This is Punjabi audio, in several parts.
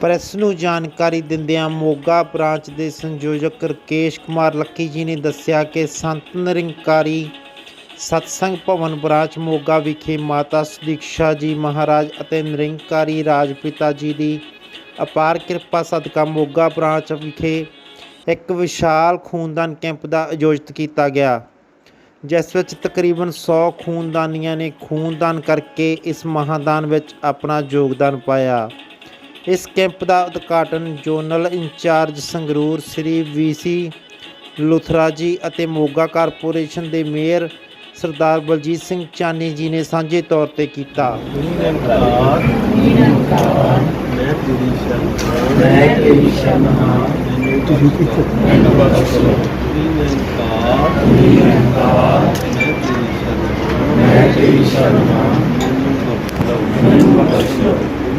ਪ੍ਰੈਸ ਨੂੰ ਜਾਣਕਾਰੀ ਦਿੰਦਿਆਂ ਮੋਗਾ ਬ੍ਰਾਂਚ ਦੇ ਸੰਯੋਜਕ ਰਕੇਸ਼ ਕੁਮਾਰ ਲੱਕੀ ਜੀ ਨੇ ਦੱਸਿਆ ਕਿ ਸੰਤ ਨਿਰੰਕਾਰੀ ਸਤਸੰਗ ਭਵਨ ਬ੍ਰਾਂਚ ਮੋਗਾ ਵਿਖੇ ਮਾਤਾ ਸੁਦੀਕਸ਼ਾ ਜੀ ਮਹਾਰਾਜ ਅਤੇ ਨਿਰੰਕਾਰੀ ਰਾਜਪਿਤਾ ਜੀ ਦੀ ਅਪਾਰ ਕਿਰਪਾ ਸਦਕਾ ਮੋਗਾ ਬ੍ਰਾਂਚ ਵਿਖੇ ਇੱਕ ਵਿਸ਼ਾਲ ਖੂਨਦਾਨ ਕੈਂਪ ਦਾ ਆਯੋਜਿਤ ਕੀਤਾ ਗਿਆ, ਜਿਸ ਵਿੱਚ ਤਕਰੀਬਨ 100 ਖੂਨਦਾਨੀਆਂ ਨੇ ਖੂਨਦਾਨ ਕਰਕੇ ਇਸ ਮਹਾਦਾਨ ਵਿੱਚ ਆਪਣਾ ਯੋਗਦਾਨ ਪਾਇਆ। ਇਸ ਕੈਂਪ ਦਾ ਉਦਘਾਟਨ zonal incharge Sangrur Shri VC Luthra ji ਅਤੇ ਮੋਗਾ ਕਾਰਪੋਰੇਸ਼ਨ ਦੇ ਮੇਅਰ ਸਰਦਾਰ ਬਲਜੀਤ ਸਿੰਘ ਚਾਨੀ ਜੀ ਨੇ ਸਾਂਝੇ ਤੌਰ ਤੇ ਕੀਤਾ। ਮੈਂ ਮੈਂ ਹਾਂ ਮੈਨੂੰ ਤੁਸੀਂ ਮੈਨੂੰ ਨਿਰੰਕਾਰ ਨਿਰੰਕਾਰ ਮੈਂ ਮੈਂ ਹਾਂ ਮੈਨੂੰ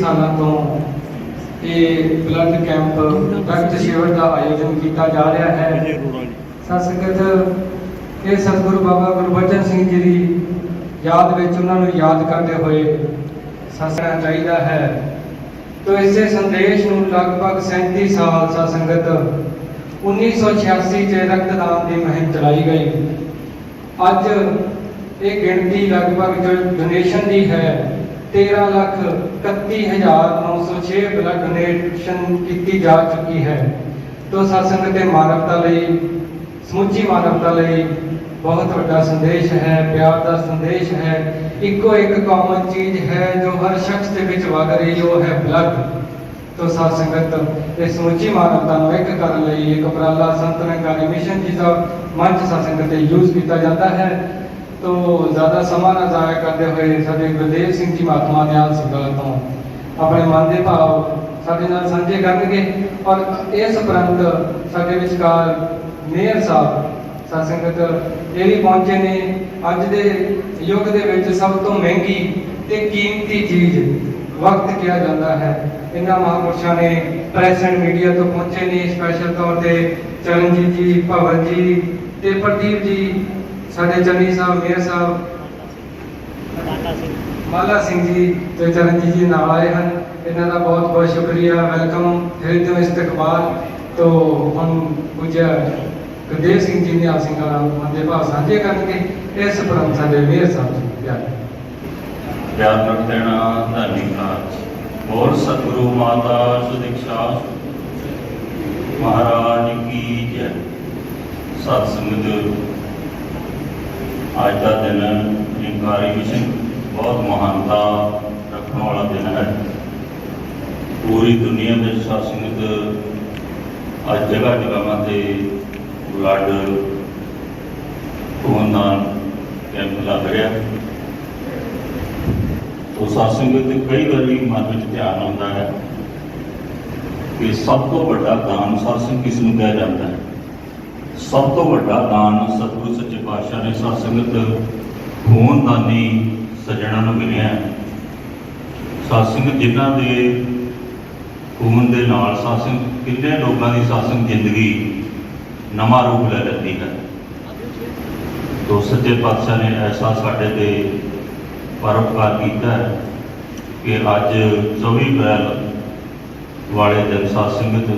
ਸਾਲਾਂ ਤੋਂ ਇਹ ਬਲੱਡ ਕੈਂਪ ਰਕਤ ਸ਼ਿਵਰ ਦਾ ਆਯੋਜਨ ਕੀਤਾ ਜਾ ਰਿਹਾ ਹੈ। ਸਤ ਸੰਗਤ ਇਹ ਸਤਿਗੁਰੂ ਬਾਬਾ ਗੁਰਬਚਨ ਸਿੰਘ ਜੀ ਦੀ ਯਾਦ ਵਿੱਚ ਉਹਨਾਂ ਨੂੰ ਯਾਦ ਕਰਦੇ ਹੋਏ ਸਸਣਾ ਚਾਹੀਦਾ ਹੈ। ਤੋ ਇਸੇ ਸੰਦੇਸ਼ ਨੂੰ ਲਗਭਗ 37 ਸਾਲ ਸਤ ਸੰਗਤ 1986 ਚ ਰਕਤਦਾਨ ਦੀ ਮੁਹਿੰਮ ਚਲਾਈ ਗਈ। ਅੱਜ ਇਹ ਗਿਣਤੀ ਲਗਭਗ ਜੋ ਡੋਨੇਸ਼ਨ ਦੀ ਹੈ 13 ਲੱਖ 31906 ਬਲੱਡ ਡੋਨੇਸ਼ਨ ਕੀਤੀ ਜਾ ਚੁੱਕੀ ਹੈ। ਤੋ ਸਤਸੰਗ ਤੇ ਮਾਨਵਤਾ ਲਈ, ਸਮੁੱਚੀ ਮਾਨਵਤਾ ਲਈ ਬਹੁਤ ਵੱਡਾ ਸੰਦੇਸ਼ ਹੈ, ਪਿਆਰ ਦਾ ਸੰਦੇਸ਼ ਹੈ। ਇੱਕੋ ਇੱਕ ਕਾਮਨ ਚੀਜ਼ ਹੈ ਜੋ ਹਰ ਸ਼ਖਸ ਦੇ ਵਿੱਚ ਵਗ ਰਹੀ, ਉਹ ਹੈ ਬਲੱਡ ਤੋ ਸਾਧ ਸੰਗਤ ਇਹ ਸਮੁੱਚੀ ਮਾਨਵਤਾ ਨੂੰ ਇੱਕ ਕਰਨ ਲਈ ਇੱਕ ਉਪਰਾਲਾ ਸੰਤ ਨਿਰੰਕਾਰੀ ਮਿਸ਼ਨ ਜੀ ਦਾ ਮੰਚ ਸਾਧ ਸੰਗਤ ਤੇ ਯੂਜ਼ ਕੀਤਾ ਜਾਂਦਾ ਹੈ। ਤੋਂ ਜ਼ਿਆਦਾ ਸਮਾਂ ਨਾ ਜ਼ਾਇਆ ਕਰਦੇ ਹੋਏ ਸਾਡੇ ਗੁਰਦੇਵ ਸਿੰਘ ਜੀ ਮਹਾਤਮਾ ਨਿਹਾਲ ਸਿੰਘਾਂ ਤੋਂ ਆਪਣੇ ਮਨ ਦੇ ਭਾਵ ਸਾਡੇ ਨਾਲ ਸਾਂਝੇ ਕਰਨਗੇ ਔਰ ਇਸ ਉਪਰੰਤ ਸਾਡੇ ਵਿਚਕਾਰ ਮੇਅਰ ਸਾਹਿਬ ਸਾਧ ਸੰਗਤ ਇਹ ਵੀ ਪਹੁੰਚੇ ਨੇ। ਅੱਜ ਦੇ ਯੁੱਗ ਦੇ ਵਿੱਚ ਸਭ ਤੋਂ ਮਹਿੰਗੀ ਤੇ ਕੀਮਤੀ ਚੀਜ਼ ਵਕਤ ਕਿਹਾ ਜਾਂਦਾ ਹੈ। ਇਹਨਾਂ ਮਹਾਂਪੁਰਸ਼ਾਂ ਨੇ ਪ੍ਰੈਸ ਐਂਡ ਮੀਡੀਆ ਤੋਂ ਪਹੁੰਚੇ ਨੇ। ਸਪੈਸ਼ਲ ਤੌਰ ਤੇ ਚਰਨਜੀਤ ਜੀ, ਭਵਨ ਜੀ ਤੇ ਪ੍ਰਦੀਪ ਜੀ ਸਾਡੇ ਚੰਨੀ ਸਾਹਿਬ ਮੇਅਰ ਸਾਹਿਬ ਮਾਲਾ ਸਿੰਘ ਜੀ ਤੇ ਚਰਨਜੀਤ ਜੀ ਨਾਲ ਆਏ ਹਨ। ਇਹਨਾਂ ਦਾ ਬਹੁਤ ਬਹੁਤ ਸ਼ੁਕਰੀਆ ਵੈਲਕਮ ਹਿਰਦਿਓ ਇਸਤਕਬਾਲ ਤੋਂ ਹੁਣ ਪੂਜਾ ਗੁਰਦੇਵ ਸਿੰਘ ਜੀ ਨੇ ਸਿੰਘਾਂ ਨਾਲ ਦੇ ਭਾਵ ਸਾਂਝੇ ਕਰਨਗੇ। ਇਸ ਪ੍ਰਮ ਸਾਡੇ ਮੇਅਰ ਸਾਹਿਬ ਜੀ ਪਿਆਰ ਪਿਆਰ ਦੇਣਾ ਧੰਨਵਾਦ ਹੋਰ ਸਤਿਗੁਰੂ ਮਾਤਾ ਸੁਦਿਕਸ਼ਾ। ਮਹਾਰਾਜ ਕੀ ਜੈ। ਸਤ ਸੰਗਤ ਅੱਜ ਦਾ ਦਿਨ ਨਿਕਾਰੀ ਮਿਸ਼ਨ ਬਹੁਤ ਮਹਾਨਤਾ ਰੱਖਣ ਵਾਲਾ ਦਿਨ ਹੈ। ਪੂਰੀ ਦੁਨੀਆ ਵਿੱਚ ਸਤ ਅੱਜ ਜਗ੍ਹਾ ਜਗ੍ਹਾ ਤੇ ਬਲੱਡ ਖੂਨਦਾਨ ਕੈਂਪ ਲੱਗ ਰਿਹਾ ਹੈ। ਉਹ ਸਾਸੰਗ ਦੇ ਕਈ ਵਾਰੀ ਮਨ ਵਿੱਚ ਧਿਆਨ ਆਉਂਦਾ ਹੈ ਕਿ ਸਭ ਤੋਂ ਵੱਡਾ ਦਾਨ ਸਾਸੰਗ ਕਿਸ ਨੂੰ ਕਿਹਾ ਜਾਂਦਾ ਹੈ? ਸਭ ਤੋਂ ਵੱਡਾ ਦਾਨ ਸਤਿਗੁਰੂ ਸੱਚੇ ਪਾਤਸ਼ਾਹ ਨੇ ਸਾਸੰਗਤ ਖੂਨਦਾਨੀ ਸੱਜਣਾ ਨੂੰ ਮਿਲਿਆ ਹੈ। ਸਾਸੰਗ ਜਿਨ੍ਹਾਂ ਦੇ ਖੂਨ ਦੇ ਨਾਲ ਸਾਸੰਗ ਕਿੰਨੇ ਲੋਕਾਂ ਦੀ ਸਾਸੰਗ ਜ਼ਿੰਦਗੀ ਨਵਾਂ ਰੂਪ ਲੈ ਲੈਂਦੀ ਹੈ ਤੋ ਸੱਚੇ ਪਾਤਸ਼ਾਹ ਨੇ ਐਸਾ ਸਾਡੇ ਤੇ ਪਰਉਪਕਾਰ ਕੀਤਾ ਹੈ ਕਿ ਅੱਜ 24 ਅਪ੍ਰੈਲ ਵਾਲੇ ਦਿਨ ਸਾਧ ਸੰਗਤ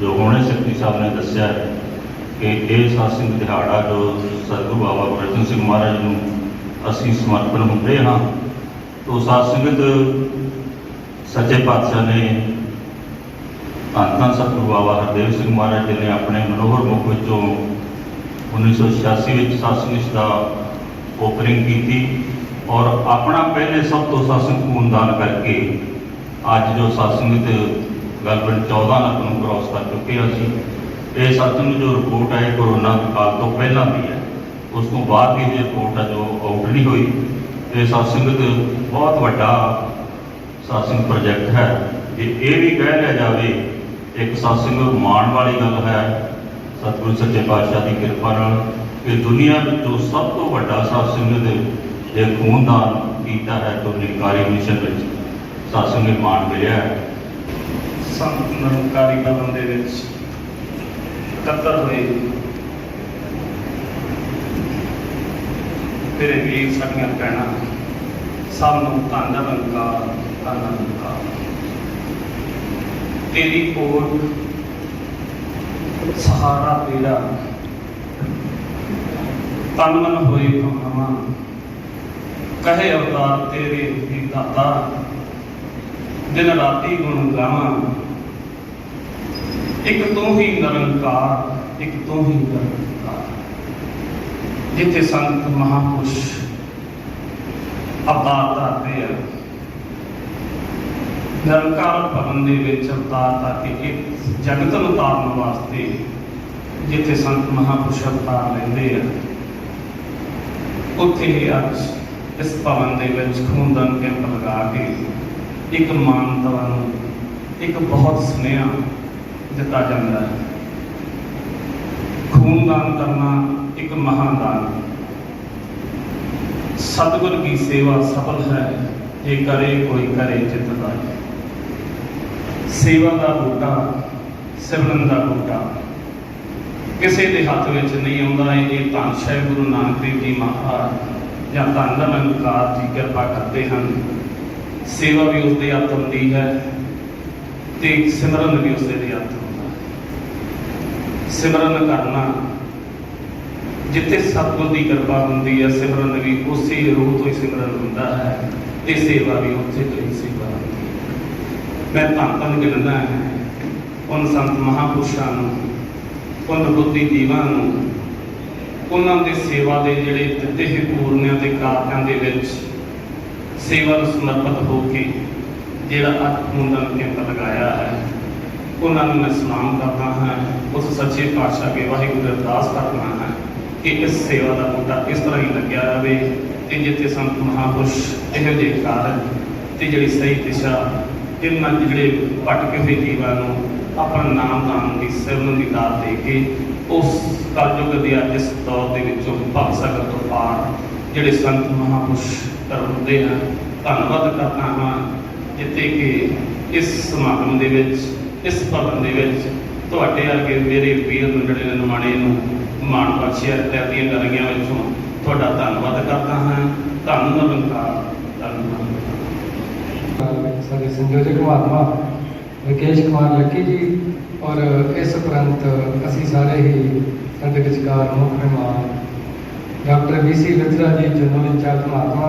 ਜੋ ਹੁਣੇ ਸ਼ਕਤੀ ਸਾਹਿਬ ਨੇ ਦੱਸਿਆ ਹੈ ਕਿ ਇਹ ਸਾਧ ਦਿਹਾੜਾ ਜੋ ਸਤਿਗੁਰੂ ਬਾਬਾ ਗੁਰਜਨ ਸਿੰਘ ਮਹਾਰਾਜ ਨੂੰ ਅਸੀਂ ਸਮਰਪਣ ਹੁੰਦੇ ਹਾਂ। ਤੋ ਸਾਧ ਸੰਗਤ ਸੱਚੇ ਪਾਤਸ਼ਾਹ ਨੇ ਧੰਨ ਧੰਨ ਸਤਿਗੁਰੂ ਬਾਬਾ ਹਰਦੇਵ ਸਿੰਘ ਮਹਾਰਾਜ ਜੀ ਨੇ ਆਪਣੇ ਮਨੋਹਰ ਮੁਖ ਵਿੱਚੋਂ 1986 ਵਿੱਚ ਸਤਸੰਗ ਦਾ ਓਪਨਿੰਗ ਕੀਤੀ ਔਰ ਆਪਣਾ ਪਹਿਲੇ ਸਭ ਤੋਂ ਸਤਸੰਗ ਖੂਨਦਾਨ ਕਰਕੇ ਅੱਜ ਜੋ ਸਤਸੰਗ ਤੇ ਗਲਬਨ 14 ਲੱਖ ਨੂੰ ਕ੍ਰਾਸ ਕਰ ਚੁੱਕੇ ਹਾਂ ਅਸੀਂ ਇਹ ਸਤਸੰਗ ਜੋ ਰਿਪੋਰਟ ਹੈ ਇਹ ਕੋਰੋਨਾ ਕਾਲ ਤੋਂ ਪਹਿਲਾਂ ਦੀ ਹੈ, ਉਸ ਤੋਂ ਬਾਅਦ ਦੀ ਇਹ ਰਿਪੋਰਟ ਹੈ ਜੋ ਆਊਟ ਨਹੀਂ ਹੋਈ ਇਹ ਸਤਸੰਗ ਬਹੁਤ ਵੱਡਾ ਸਤਸੰਗ ਪ੍ਰੋਜੈਕਟ ਹੈ। ਜੇ ਇਹ ਵੀ ਕਹਿ ਲਿਆ ਜਾਵੇ, ਇੱਕ ਸਤਸੰਗ ਮਾਣ ਵਾਲੀ ਗੱਲ ਹੈ, ਸਤਿਗੁਰੂ ਸੱਚੇ ਪਾਤਸ਼ਾਹ ਦੀ ਕਿਰਪਾ ਨਾਲ ਕਿ ਦੁਨੀਆ ਵਿੱਚੋਂ ਸਭ ਤੋਂ ਵੱਡਾ ਸਤਸੰਗ ਦੇ ਇਹ ਖੂਨਦਾਨ ਕੀਤਾ ਹੈ ਤੋਂ ਨਿਕਾਰੀ ਮਿਸ਼ਨ ਵਿੱਚ ਸਤਸੰਗ ਨੂੰ ਮਾਣ ਮਿਲਿਆ ਸੰਤ ਨਿਰੰਕਾਰੀ ਕਦਮ ਦੇ ਵਿੱਚ ਇਕੱਤਰ ਹੋਏ। ਤੇਰੇ ਵੀਰ ਸਾਡੀਆਂ ਭੈਣਾਂ ਸਭ ਨੂੰ ਧੰਨ ਨਿਰੰਕਾਰ ਧੰਨ ਨਿਰੰਕਾਰ ਤੇਰੀ ਕੋਟ ਸਹਾਰਾ ਤੇਰਾ। ਤਨ ਮਨ ਹੋਏ ਭਵਾਂ, ਕਹੇ ਅਵਤਾਰ ਤੇਰੇ ਹੀ ਦਾਤਾ। ਦਿਨ ਰਾਤੀ ਗੁਣ ਗਾਵਾਂ ਇੱਕ ਤੋਂ ਹੀ ਨਿਰੰਕਾਰ, ਇੱਕ ਤੋਂ ਹੀ ਨਿਰੰਕਾਰ। ਜਿੱਥੇ ਸੰਤ ਮਹਾਪੁਰਸ਼ ਅਵਤਾਰ ਧਾਰਦੇ ਆ, ਨਿਰੰਕਾਰ ਭਵਨ ਦੇ ਵਿੱਚ ਅਵਤਾਰ ਧਾਰ ਕੇ ਇੱਕ ਜਗਤ ਨੂੰ ਉਤਾਰਨ ਵਾਸਤੇ ਜਿੱਥੇ ਸੰਤ ਮਹਾਪੁਰਸ਼ ਅਵਤਾਰ ਲੈਂਦੇ ਆ, ਉੱਥੇ ਹੀ ਅੱਜ ਇਸ ਭਵਨ ਦੇ ਵਿੱਚ ਖੂਨਦਾਨ ਕੈਂਪ ਲਗਾ ਕੇ ਇੱਕ ਮਾਨਵਤਾ ਨੂੰ, ਇੱਕ ਬਹੁਤ ਸੁਨੇਹਾ ਦਿੱਤਾ ਜਾਂਦਾ ਹੈ। ਖੂਨਦਾਨ ਕਰਨਾ ਇੱਕ ਮਹਾਨ ਦਾਨ ਸਤਿਗੁਰ ਦੀ ਸੇਵਾ ਸਫਲ ਹੈ, ਜੇ ਕਰੇ ਕੋਈ ਕਰੇ ਚਿਤ ਲਾਏ ਸੇਵਾ ਦਾ ਬੂਟਾ, ਸਿਮਰਨ ਦਾ ਬੂਟਾ। ਕਿਸੇ ਦੇ ਹੱਥ ਵਿੱਚ ਨਹੀਂ ਆਉਂਦਾ, ਇਹ ਧੰਨ ਸ਼ਾਹ ਗੁਰੂ ਨਾਨਕ ਦੇਵ ਜੀ ਮਹਾਰਾਜ ਜਾਂ ਧੰਨ ਨਿਰੰਕਾਰ ਜੀ ਕਿਰਪਾ ਕਰਦੇ ਹਨ। ਸੇਵਾ ਵੀ ਉਸ ਦੇ ਹੱਥ ਹੁੰਦੀ ਹੈ ਤੇ ਸਿਮਰਨ ਵੀ ਉਸ ਦੇ ਹੱਥ ਸਿਮਰਨ ਕਰਨਾ। ਜਿੱਥੇ ਸਤਿਗੁਰ ਦੀ ਕਿਰਪਾ ਹੁੰਦੀ ਹੈ, ਸਿਮਰਨ ਵੀ ਉਸੇ ਰੂਹ ਤੋਂ ਹੀ ਸਿਮਰਨ ਹੁੰਦਾ ਹੈ ਤੇ ਸੇਵਾ ਵੀ ਉੱਥੇ ਤੋਂ ਹੀ ਸੇਵਾ ਹੁੰਦੀ ਹੈ। ਮੈਂ ਧੰਨ ਧੰਨ ਗਿਣਦਾ ਹੈ ਉਨ ਸੰਤ ਮਹਾਪੁਰਸ਼ਾਂ ਨੂੰ ਉਨ ਬੁੱਧੀ ਜੀਵਾਂ ਨੂੰ, ਉਹਨਾਂ ਦੇ ਸੇਵਾ ਦੇ ਜਿਹੜੇ ਦਿੱਤੇ ਹੋਏ ਪੂਰਨਿਆਂ ਤੇ ਕਾਰਜਾਂ ਦੇ ਵਿੱਚ ਸੇਵਾ ਨੂੰ ਸਮਰਪਿਤ ਹੋ ਕੇ ਜਿਹੜਾ ਅੱਜ ਖੂਨਦਾਨ ਕੈਂਪ ਲਗਾਇਆ ਹੈ। ਉਹਨਾਂ ਨੂੰ ਮੈਂ ਸਲਾਮ ਕਰਦਾ ਹਾਂ, ਉਸ ਸੱਚੇ ਪਾਤਸ਼ਾਹ ਕੇ ਵਾਹਿਗੁਰੂ ਦਾ ਅਰਦਾਸ ਕਰਦਾ ਹਾਂ ਕਿ ਇਸ ਸੇਵਾ ਦਾ ਬੂਟਾ ਇਸ ਤਰ੍ਹਾਂ ਹੀ ਲੱਗਿਆ ਰਹੇ ਤੇ ਜਿੱਥੇ ਸੰਤ ਮਹਾਪੁਰਸ਼ ਇਹੋ ਜਿਹੇ ਕਾਰਜ ਤੇ ਜਿਹੜੀ ਸਹੀ ਦਿਸ਼ਾ ਇਹਨਾਂ ਜਿਹੜੇ ਭਟਕੇ ਹੋਏ ਜੀਵਾਂ ਨੂੰ ਆਪਣਾ ਨਾਮ ਦਾਨ ਦੀ ਸਿਰਨ ਦੀ ਦਾਤ ਦੇ ਕੇ ਉਸ ਕਲਯੁਗ ਦੇ ਅੱਜ ਇਸ ਦੌਰ ਦੇ ਵਿੱਚੋਂ ਭਗ ਸਕਤ ਤੋਂ ਪਾਰ ਜਿਹੜੇ ਸੰਤ ਮਹਾਪੁਰਸ਼ ਕਰਉਂਦੇ ਹਨ ਧੰਨਵਾਦ ਕਰਦਾ ਹਾਂ ਜਿੱਥੇ ਕਿ ਇਸ ਸਮਾਗਮ ਦੇ ਵਿੱਚ ਇਸ ਭਵਨ ਦੇ ਵਿੱਚ ਤੁਹਾਡੇ ਵਰਗੇ ਮੇਰੇ ਵੀਰ ਜਿਹੜੇ ਨਿਮਾਣੇ ਨੂੰ, ਮਾਣ ਬਖਸ਼ਿਆ ਤੇ ਆਪਣੀਆਂ ਗਲੀਆਂ ਵਿੱਚੋਂ ਤੁਹਾਡਾ ਧੰਨਵਾਦ ਕਰਦਾ ਹਾਂ। ਧੰਨ ਨਿਰੰਕਾਰ ਧੰਨਵਾਦ ਸਾਡੇ ਸੰਯੋਜਕ ਮਹਾਤਮਾ ਵਿਕੇਸ਼ ਕੁਮਾਰ ਲੱਕੀ ਜੀ, ਔਰ ਇਸ ਉਪਰੰਤ ਅਸੀਂ ਸਾਰੇ ਹੀ ਸਾਡੇ ਵਿਚਕਾਰ ਮੁੱਖ ਮਹਿਮਾਨ ਡਾਕਟਰ ਵੀ ਸੀ ਵਿਤਰਾ ਜੀ ਜਨਰਲ ਇੰਚਾਰਜ ਮਹਾਤਮਾ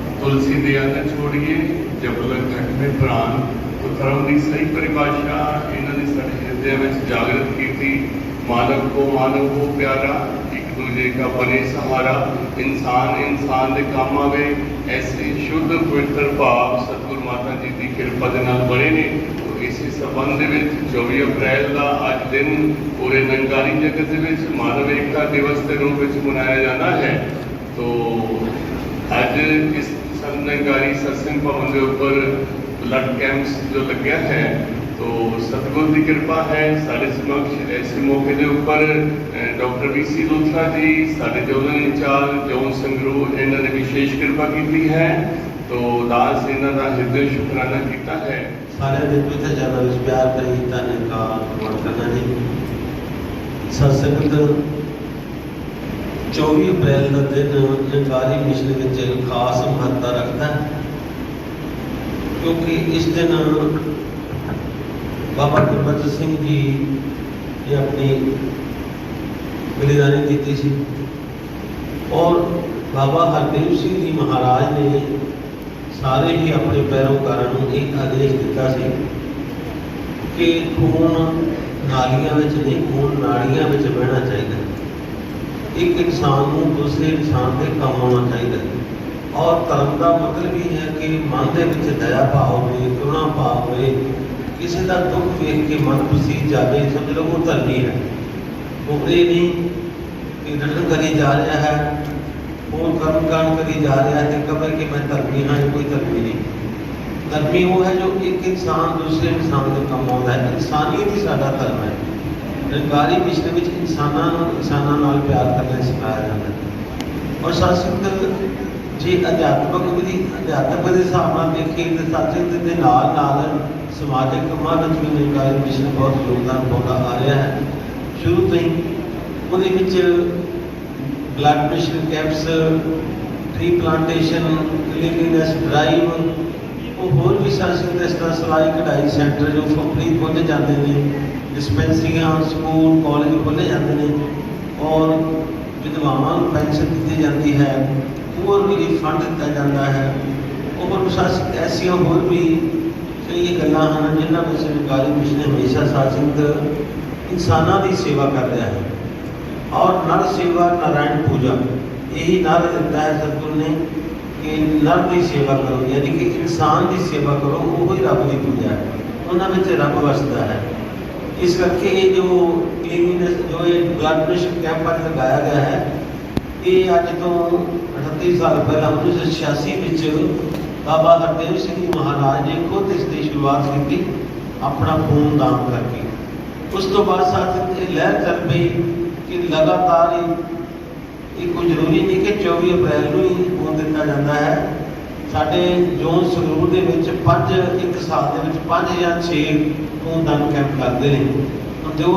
ਤੁਲਸੀ ਦਇਆ न छोड़िए जब लग घट में प्राण तो ਧਰਮ ਦੀ ਸਹੀ ਪਰਿਭਾਸ਼ਾ ਇਹਨਾਂ ਨੇ ਸਾਡੇ ਹਿਰਦੇ ਵਿੱਚ ਜਾਗਰਤ ਕੀਤੀ मानव को मानव को प्यारा एक दूसरे का बने सहारा इंसान इंसान ਦੇ ਕੰਮ ਆਵੇ ਐਸੇ ਸ਼ੁੱਧ ਪਵਿੱਤਰ ਭਾਵ ਸਤਿਗੁਰੂ ਮਾਤਾ ਜੀ ਦੀ ਕਿਰਪਾ ਦੇ ਨਾਲ ਬਣੇ ਨੇ ਤੋ ਇਸੇ ਸੰਬੰਧ ਦੇ ਵਿੱਚ 24 ਅਪ੍ਰੈਲ ਦਾ ਅੱਜ ਦਿਨ ਪੂਰੇ ਨੰਗਾਰੀ ਜਗਤ ਦੇ ਵਿੱਚ ਮਾਨਵ ਏਕਤਾ ਦਿਵਸ ਦੇ ਰੂਪ ਵਿੱਚ ਮਨਾਇਆ ਜਾਣਾ ਹੈ ਤੋ ਅੱਜ ਇਸ ਸੰਨਿਆਰੀ ਸਤਸੰਗ ਭਵਨ ਦੇ ਉੱਪਰ ਬਲੱਡ ਕੈਂਪਸ ਜੋ ਲੱਗਿਆ ਹੈ, ਤੋ ਸਤਿਗੁਰ ਦੀ ਕਿਰਪਾ ਹੈ ਸਾਡੇ ਸਮਕਸ਼ ਇਸ ਮੌਕੇ ਦੇ ਉੱਪਰ ਡਾਕਟਰ ਵੀ ਸੀ ਲੂਥਰਾ ਜੀ, ਸਾਡੇ ਜੋਨ ਇੰਚਾਰਜ ਜੋਨ ਸੰਗਰੂ ਇਹਨਾਂ ਨੇ ਵਿਸ਼ੇਸ਼ ਕਿਰਪਾ ਕੀਤੀ ਹੈ, ਤੋ ਦਾਸ ਇਹਨਾਂ ਦਾ ਹਿਰਦੇ ਸ਼ੁਕਰਾਨਾ ਕੀਤਾ ਹੈ। ਸਾਰਿਆਂ ਦੇ ਪਿਤਾ ਜਾਨਾ ਵਿੱਚ ਪਿਆਰ ਭਰੀ ਧੰਨਵਾਦ ਪ੍ਰਗਟ ਕਰਨਾ ਜੀ। 24 ਅਪ੍ਰੈਲ ਦਾ ਦਿਨ ਨਿਰਕਾਰੀ ਮਿਸ਼ਨ ਵਿੱਚ ਖਾਸ ਮਹੱਤਤਾ ਰੱਖਦਾ ਹੈ, ਕਿਉਂਕਿ ਇਸ ਦਿਨ ਬਾਬਾ ਗੁਰਬਚਨ ਸਿੰਘ ਜੀ ਨੇ ਆਪਣੀ ਬਲੀਦਾਨੀ ਦਿੱਤੀ ਸੀ ਔਰ ਬਾਬਾ ਹਰਦੇਵ ਸਿੰਘ ਜੀ ਮਹਾਰਾਜ ਨੇ ਸਾਰੇ ਹੀ ਆਪਣੇ ਪੈਰੋਕਾਰਾਂ ਨੂੰ ਇੱਕ ਆਦੇਸ਼ ਦਿੱਤਾ ਸੀ ਕਿ ਖੂਨ ਨਾਲੀਆਂ ਵਿੱਚ ਨਹੀਂ, ਖੂਨ ਨਾਲੀਆਂ ਵਿੱਚ ਵਹਿਣਾ ਚਾਹੀਦਾ ਹੈ। ਇੱਕ ਇਨਸਾਨ ਨੂੰ ਦੂਸਰੇ ਇਨਸਾਨ ਦੇ ਕੰਮ ਆਉਣਾ ਚਾਹੀਦਾ ਹੈ। ਔਰ ਧਰਮ ਦਾ ਮਤਲਬ ਹੀ ਹੈ ਕਿ ਮਨ ਦੇ ਵਿੱਚ ਦਇਆ ਭਾਵ ਹੋਵੇ ਕਰੁਣਾ ਭਾਵ ਹੋਵੇ ਕਿਸੇ ਦਾ ਦੁੱਖ ਵੇਖ ਕੇ ਮਨ ਪਸੀਜ ਜਾਵੇ ਸਮਝ ਲਓ ਉਹ ਧਰਮੀ ਹੈ ਉਹ ਇਹ ਨਹੀਂ ਕਿ ਰਟਨ ਕਰੀ ਜਾ ਰਿਹਾ ਹੈ ਉਹ ਕਰਮ ਕਾਂਡ ਕਰੀ ਜਾ ਰਿਹਾ ਹੈ ਤੇ ਕਬਰ ਕਿ ਮੈਂ ਧਰਮੀ ਹਾਂ ਇਹ ਕੋਈ ਧਰਮੀ ਨਹੀਂ ਧਰਮੀ ਉਹ ਹੈ ਜੋ ਇੱਕ ਇਨਸਾਨ ਦੂਸਰੇ ਇਨਸਾਨ ਦੇ ਕੰਮ ਆਉਂਦਾ ਹੈ ਇਨਸਾਨੀਅਤ ਹੀ ਸਾਡਾ ਧਰਮ ਹੈ ਨਿਰਕਾਰੀ ਮਿਸ਼ਨ ਵਿੱਚ ਇਨਸਾਨਾਂ ਨੂੰ ਇਨਸਾਨਾਂ ਨਾਲ ਪਿਆਰ ਕਰਨਾ ਸਿਖਾਇਆ ਜਾਂਦਾ ਹੈ। ਔਰ ਸੰਸਕ੍ਰਿਤ ਜੇ ਅਧਿਆਤਮਕ ਵਿਧੀ ਅਧਿਆਤਮਕ ਦੇ ਹਿਸਾਬ ਨਾਲ ਦੇਖੀਏ ਤਾਂ ਸੰਸਕ੍ਰਿਤ ਦੇ ਨਾਲ ਨਾਲ ਸਮਾਜਿਕ ਕੰਮਾਂ ਵਿੱਚ ਵੀ ਨਿਰਕਾਰੀ ਮਿਸ਼ਨ ਬਹੁਤ ਯੋਗਦਾਨ ਪਾਉਂਦਾ ਆ ਰਿਹਾ ਹੈ। ਸ਼ੁਰੂ ਤੋਂ ਹੀ ਉਹਦੇ ਵਿੱਚ blood pressure camps tree plantation cleanliness drive ਉਹ ਹੋਰ ਵੀ ਸੰਸਕ੍ਰਿਤ ਇਸ ਤਰ੍ਹਾਂ ਸਿਲਾਈ ਕਢਾਈ ਸੈਂਟਰ ਜੋ ਫਰੀ ਖੋਲ੍ਹੇ ਜਾਂਦੇ ਨੇ, ਡਿਸਪੈਂਸਰੀਆਂ, ਸਕੂਲ, ਕਾਲਜ ਖੋਲ੍ਹੇ ਜਾਂਦੇ ਨੇ ਔਰ ਵਿਧਵਾਵਾਂ ਨੂੰ ਪੈਨਸ਼ਨ ਦਿੱਤੀ ਜਾਂਦੀ ਹੈ ਪੂਰ ਰਿਲੀਫ ਫੰਡ ਦਿੱਤਾ ਜਾਂਦਾ ਹੈ। ਉਹ ਪ੍ਰਸ਼ਾਸਕ ਐਸੀਆਂ ਹੋਰ ਵੀ ਕਈ ਗੱਲਾਂ ਹਨ ਜਿਨ੍ਹਾਂ ਵਿੱਚ ਸਰਕਾਰੀ ਮਿਸ਼ਨ ਹਮੇਸ਼ਾ ਸਾਸਿੰਦ ਇਨਸਾਨਾਂ ਦੀ ਸੇਵਾ ਕਰ ਰਿਹਾ ਹੈ। ਔਰ ਨਰ ਸੇਵਾ, ਨਾਰਾਇਣ ਪੂਜਾ, ਇਹੀ ਨਰ ਦਿੱਤਾ ਹੈ ਸਤਿਗੁਰੂ ਨੇ ਕਿ ਨਰ ਦੀ ਸੇਵਾ ਕਰੋ, ਯਾਨੀ ਕਿ ਇਨਸਾਨ ਦੀ ਸੇਵਾ ਕਰੋ, ਉਹ ਹੀ ਰੱਬ ਦੀ ਪੂਜਾ ਹੈ। ਉਹਨਾਂ ਵਿੱਚ ਰੱਬ ਵਸਦਾ ਹੈ। ਇਸ ਕਰਕੇ ਇਹ ਜੋ ਕਲੀਨਿਨੈਸ ਜੋ ਇਹ ਬਲੱਡ ਪ੍ਰੈਸ਼ਰ ਕੈਂਪ ਅੱਜ ਲਗਾਇਆ ਗਿਆ ਹੈ, ਇਹ ਅੱਜ ਤੋਂ 38 ਸਾਲ ਪਹਿਲਾਂ 1986 ਵਿੱਚ ਬਾਬਾ ਹਰਦੇਵ ਸਿੰਘ ਜੀ ਮਹਾਰਾਜ ਨੇ ਖੁਦ ਇਸ ਦੀ ਸ਼ੁਰੂਆਤ ਕੀਤੀ, ਆਪਣਾ ਖੂਨ ਦਾਨ ਕਰਕੇ। ਉਸ ਤੋਂ ਬਾਅਦ ਸਾਥ ਇਹ ਲਹਿਰ ਚੱਲ ਪਈ ਕਿ ਲਗਾਤਾਰ ਇਹ ਕੋਈ ਜ਼ਰੂਰੀ ਨਹੀਂ ਕਿ 24 ਅਪ੍ਰੈਲ ਨੂੰ ਹੀ ਖੂਨ ਦਿੱਤਾ ਜਾਂਦਾ ਹੈ। ਸਾਡੇ ਜੋਨ ਸੰਗਰੂਰ ਦੇ ਵਿੱਚ ਪੰਜ, ਇੱਕ ਸਾਲ ਦੇ ਵਿੱਚ 5 ਜਾਂ 6 ਖੂਨਦਾਨ ਕੈਂਪ ਕਰਦੇ ਨੇ। ਜੋ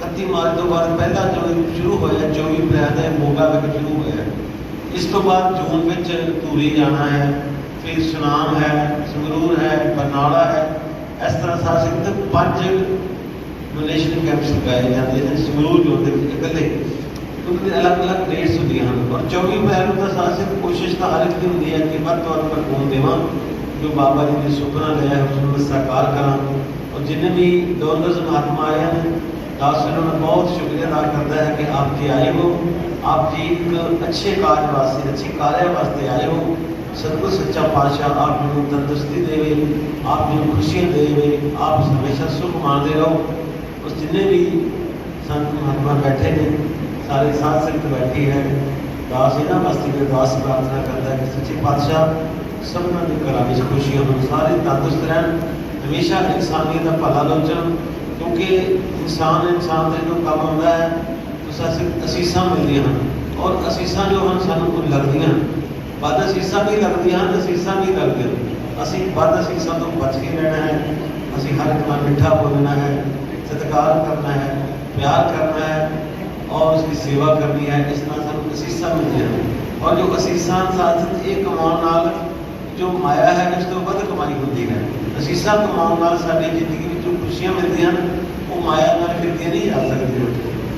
31 ਮਾਰਚ ਤੋਂ ਬਾਅਦ ਪਹਿਲਾ ਜੋ ਸ਼ੁਰੂ ਹੋਇਆ 24 ਅਪ੍ਰੈਲ ਦਾ ਮੋਗਾ ਵਿੱਚ ਸ਼ੁਰੂ ਹੋਇਆ। ਇਸ ਤੋਂ ਬਾਅਦ ਜੂਨ ਵਿੱਚ ਧੂਰੀ ਜਾਣਾ ਹੈ, ਫਿਰ ਸੁਨਾਮ ਹੈ, ਸੰਗਰੂਰ ਹੈ, ਬਰਨਾਲਾ ਹੈ। ਇਸ ਤਰ੍ਹਾਂ ਸਿੱਖ ਪੰਜ ਡੋਨੇਸ਼ਨ ਕੈਂਪਸ ਲਗਾਏ ਜਾਂਦੇ ਨੇ, ਸੰਗਰੂਰ ਜ਼ੋਨ ਦੇ ਵਿੱਚ ਇਕੱਲੇ। ਕਿਉਂਕਿ ਅਲੱਗ-ਅਲੱਗ ਰੇਟਸ ਹੁੰਦੀਆਂ ਹਨ। ਔਰ 24 ਅਪ੍ਰੈਲ ਨੂੰ ਤਾਂ ਸਾਸਿਕ ਕੋਸ਼ਿਸ਼ ਤਾਂ ਹਰ ਇੱਕ ਦੀ ਹੁੰਦੀ ਹੈ ਕਿ ਵੱਧ ਤੋਂ ਵੱਧ ਮੈਂ ਖੂਨ ਦੇਵਾਂ। ਜੋ ਬਾਬਾ ਜੀ ਨੇ ਸੁਪਨਾ ਲਿਆ ਹੈ ਉਸ ਨੂੰ ਮੈਂ ਸਾਕਾਰ ਕਰਾਂ। ਔਰ ਜਿੰਨੇ ਵੀ ਡੋਨਰਸ ਮਹਾਤਮਾ ਆਏ ਹਨ, ਦਾਸ ਜੀ ਨੂੰ ਬਹੁਤ ਸ਼ੁਕਰੀਆ ਅਦਾ ਕਰਦਾ ਹੈ ਕਿ ਆਪ ਜੀ ਆਏ ਹੋ। ਆਪ ਜੀ ਇੱਕ ਅੱਛੇ ਕਾਰਜ ਵਾਸਤੇ, ਅੱਛੇ ਕਾਰਿਆ ਵਾਸਤੇ ਆਏ ਹੋ। ਸਤਿਗੁਰ ਸੱਚਾ ਪਾਤਸ਼ਾਹ ਆਪ ਨੂੰ ਤੰਦਰੁਸਤੀ ਦੇਵੇ, ਆਪ ਨੂੰ ਖੁਸ਼ੀਆਂ ਦੇਵੇ, ਆਪ ਹਮੇਸ਼ਾ ਸੁਖ ਮਾਣਦੇ ਰਹੋ। ਉਸ ਜਿੰਨੇ ਵੀ ਸੰਤ ਮਹਾਤਮਾ ਬੈਠੇ ਨੇ ਸਾਰੇ ਸਾਧ ਸੰਗਤ ਬੈਠੀ ਹੈ ਦਾਸ ਇਹਨਾਂ ਵਾਸਤੇ ਵੀ ਦਾਸ ਪ੍ਰਾਰਥਨਾ ਕਰਦਾ ਹੈ ਕਿ ਸੱਚੇ ਪਾਤਸ਼ਾਹ ਸਭਨਾਂ ਦੀ ਘਰਾਂ ਵਿੱਚ ਖੁਸ਼ੀਆਂ ਹੋਣ ਸਾਰੇ ਤੰਦਰੁਸਤ ਰਹਿਣ ਹਮੇਸ਼ਾ ਇਨਸਾਨੀਅਤ ਦਾ ਭਲਾ ਲੋਚਣ ਕਿਉਂਕਿ ਇਨਸਾਨ ਇਨਸਾਨ ਦੇ ਜੋ ਕੰਮ ਆਉਂਦਾ ਹੈ ਉਸ ਅਸੀਂ ਅਸੀਸਾਂ ਮਿਲਦੀਆਂ ਹਨ ਔਰ ਅਸੀਸਾਂ ਜੋ ਹਨ ਸਾਨੂੰ ਉਹ ਲੱਗਦੀਆਂ ਹਨ ਵੱਧ ਅਸੀਸਾਂ ਵੀ ਲੱਗਦੀਆਂ ਹਨ ਅਸੀਸਾਂ ਵੀ ਲੱਗਦੀਆਂ ਹਨ ਅਸੀਂ ਵੱਧ ਅਸੀਸਾਂ ਤੋਂ ਬਚ ਕੇ ਰਹਿਣਾ ਹੈ ਅਸੀਂ ਹਰ ਇੱਕ ਨਾਲ ਮਿੱਠਾ ਬੋਲਣਾ ਹੈ ਸਤਿਕਾਰ ਕਰਨਾ ਹੈ ਪਿਆਰ ਕਰਨਾ ਹੈ ਔਰ ਉਸ ਦੀ ਸੇਵਾ ਕਰਨੀ ਹੈ ਇਸ ਨਾਲ ਸਾਨੂੰ ਅਸੀਸਾਂ ਮਿਲਦੀਆਂ ਹਨ ਔਰ ਜੋ ਅਸੀਸਾਂ ਸਾਥ ਇਹ ਕਮਾਉਣ ਨਾਲ ਜੋ ਮਾਇਆ ਹੈ ਇਸ ਤੋਂ ਵੱਧ ਕਮਾਈ ਹੁੰਦੀ ਹੈ ਅਸੀਸਾਂ ਕਮਾਉਣ ਨਾਲ ਸਾਡੀ ਜ਼ਿੰਦਗੀ ਵਿੱਚ ਜੋ ਖੁਸ਼ੀਆਂ ਮਿਲਦੀਆਂ ਹਨ ਉਹ ਮਾਇਆ ਨਾਲ ਖਰੀਦੀਆਂ ਨਹੀਂ ਜਾ ਸਕਦੀਆਂ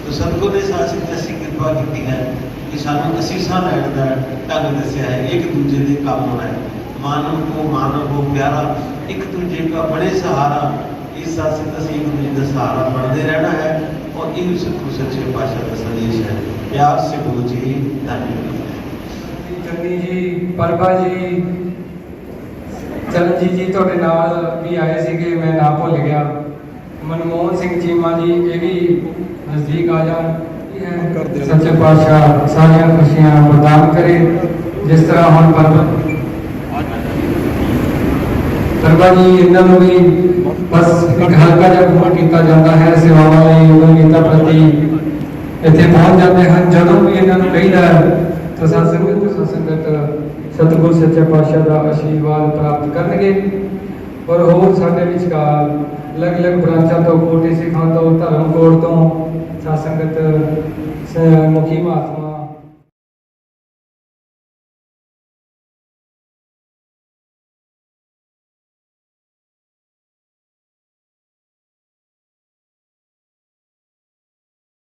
ਤਾਂ ਸਤਿਗੁਰ ਨੇ ਸਾਡੀ ਐਸੀ ਕਿਰਪਾ ਕੀਤੀ ਹੈ ਕਿ ਸਾਨੂੰ ਅਸੀਸਾਂ ਲੈਣ ਦਾ ਢੰਗ ਦੱਸਿਆ ਹੈ ਇੱਕ ਦੂਜੇ ਦੇ ਕੰਮ ਹੋਣਾ ਹੈ ਮਾਨਵ ਕੋ ਮਾਨਵ ਕੋ ਪਿਆਰਾ ਇੱਕ ਦੂਜੇ ਦਾ ਬੜੇ ਸਹਾਰਾ ਇਸ ਸਾਥ ਅਸੀਂ ਇੱਕ ਦੂਜੇ ਦਾ ਸਹਾਰਾ ਬਣਦੇ ਰਹਿਣਾ ਹੈ ਔਰ ਇਹ ਸਤਿਗੁਰ ਸੱਚੇ ਪਾਤਸ਼ਾਹ ਦਾ ਸੰਦੇਸ਼ ਹੈ ਪਿਆਰ ਸੇ ਬੋਲੋ ਜੀ ਧੰਨਵਾਦ ਚੰਨੀ ਜੀ ਪਰਬਾ ਜੀ ਚਰਨਜੀਤ ਜੀ ਤੁਹਾਡੇ ਨਾਲ ਵੀ ਆਏ ਸੀਗੇ ਮੈਂ ਨਾ ਭੁੱਲ ਗਿਆ ਮਨਮੋਹਨ ਸਿੰਘ ਚੀਮਾ ਜੀ ਇਹ ਵੀ ਨਜ਼ਦੀਕ ਆ ਜਾਣ ਸੱਚੇ ਪਾਤਸ਼ਾਹ ਸਾਰੀਆਂ ਖੁਸ਼ੀਆਂ ਪ੍ਰਦਾਨ ਕਰੇ ਜਿਸ ਤਰ੍ਹਾਂ ਹੁਣ ਪਰ ਸਰਬਾ ਜੀ ਇਹਨਾਂ ਨੂੰ ਵੀ ਬਸ ਇੱਕ ਹਲਕਾ ਜਿਹਾ ਫੋਨ ਕੀਤਾ ਜਾਂਦਾ ਹੈ, ਸੇਵਾਵਾਂ ਲਈ ਉਦੋਂ ਨੇਤਾ ਪ੍ਰਤੀ ਇੱਥੇ ਪਹੁੰਚ ਜਾਂਦੇ ਹਨ। ਜਦੋਂ ਵੀ ਇਹਨਾਂ ਨੂੰ ਕਹੀਦਾ ਤਾਂ ਸਾਧ ਸੰਗਤ ਤੇ ਸਾਧ ਸੰਗਤ ਸਤਿਗੁਰ ਸੱਚੇ ਪਾਤਸ਼ਾਹ ਦਾ ਆਸ਼ੀਰਵਾਦ ਪ੍ਰਾਪਤ ਕਰਨਗੇ। ਔਰ ਹੋਰ ਸਾਡੇ ਵਿਚਕਾਰ ਅਲੱਗ-ਅਲੱਗ ਬ੍ਰਾਂਚਾਂ ਤੋਂ, ਕੋਟੀ ਸਿੱਖਾਂ ਤੋਂ, ਧਰਮ ਕੋਟ ਤੋਂ ਸਾਧ ਸੰਗਤ ਮੁਖੀ ਮਹਾਤਮਾ